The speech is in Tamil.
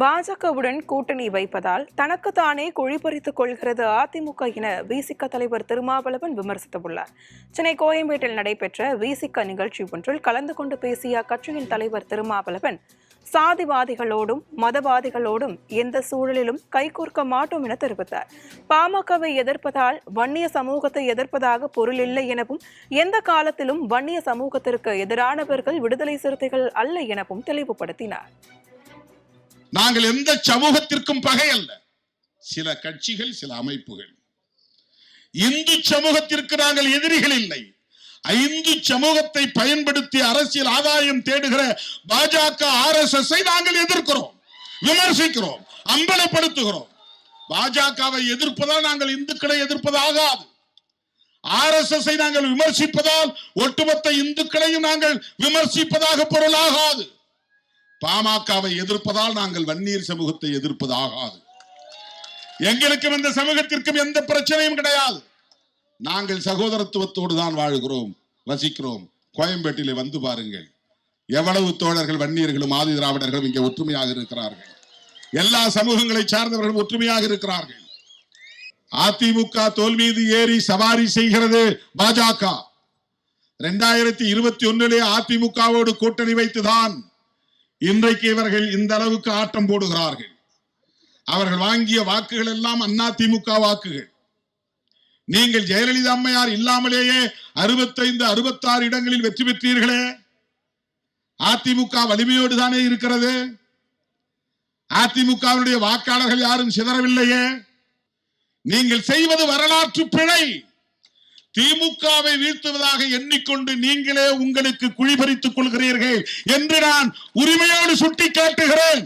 பாஜகவுடன் கூட்டணி வைப்பதால் தனக்குத்தானே குழிப்பறித்துக் கொள்கிறது அதிமுக என விசிக தலைவர் திருமாவளவன் விமர்சித்துள்ளார். சென்னை கோயம்பேட்டில் நடைபெற்ற விசிக நிகழ்ச்சி ஒன்றில் கலந்து கொண்டு பேசிய அக்கட்சியின் தலைவர் திருமாவளவன் சாதிவாதிகளோடும் மதவாதிகளோடும் எந்த சூழலிலும் கைகோர்க்க மாட்டோம் என தெரிவித்தார். பாமகவை எதிர்ப்பதால் வன்னிய சமூகத்தை எதிர்ப்பதாக பொருள் இல்லை எனவும் எந்த காலத்திலும் வன்னிய சமூகத்திற்கு எதிரானவர்கள் விடுதலை சிறுத்தைகள் அல்ல எனவும் தெளிவுபடுத்தினார். நாங்கள் எந்த சமூகத்திற்கும் பகை அல்ல. சில கட்சிகள் சில அமைப்புகள். இந்து சமூகத்திற்கு நாங்கள் எதிரிகள் இல்லை. ஐந்து சமூகத்தை பயன்படுத்தி அரசியல் ஆதாயம் தேடுகிற பாஜக ஆர் எஸ் எஸ் நாங்கள் எதிர்க்கிறோம். விமர்சிக்கிறோம். அம்பலப்படுத்துகிறோம். பாஜகவை எதிர்ப்பதால் நாங்கள் இந்துக்களை எதிர்ப்பதாகாது ஆர் எஸ் எஸ் நாங்கள் விமர்சிப்பதால் ஒட்டுமொத்த இந்துக்களையும் நாங்கள் விமர்சிப்பதாக பொருளாகாது. பாமகவை எதிர்ப்பதால் நாங்கள் வன்னியர் சமூகத்தை எதிர்ப்பதாகாது. எங்களுக்கும் இந்த சமூகத்திற்கும் எந்த பிரச்சனையும் கிடையாது. நாங்கள் சகோதரத்துவத்தோடு தான் வாழ்கிறோம் வசிக்கிறோம். கோயம்பேட்டிலே வந்து பாருங்கள். எவ்வளவு தோழர்கள் வன்னியர்களும் ஆதி திராவிடர்களும் இங்கே ஒற்றுமையாக இருக்கிறார்கள். எல்லா சமூகங்களை சார்ந்தவர்களும் ஒற்றுமையாக இருக்கிறார்கள். அதிமுக தோல் மீது ஏறி சவாரி செய்கிறது பாஜக. இரண்டாயிரத்தி இருபத்தி ஒன்னிலே அதிமுகவோடு கூட்டணி வைத்துதான் இன்றைக்கு இவர்கள் இந்த அளவுக்கு ஆட்டம் போடுகிறார்கள். அவர்கள் வாங்கிய வாக்குகள் எல்லாம் அண்ணா திமுக வாக்குகள். நீங்கள் ஜெயலலிதா அம்மையார் இல்லாமலேயே அறுபத்தைந்து அறுபத்தாறு இடங்களில் வெற்றி பெற்றீர்களே? அதிமுக வலிமையோடு தானே இருக்கிறது? அதிமுகவினுடைய வாக்காளர்கள் யாரும் சிதறவில்லையே? நீங்கள் செய்வது வரலாற்று பிழை. திமுகவை வீழ்த்துவதாக எண்ணிக்கொண்டு நீங்களே உங்களுக்கு குழிபறித்துக் கொள்கிறீர்கள் என்று நான் உரிமையோடு சுட்டி காட்டுகிறேன்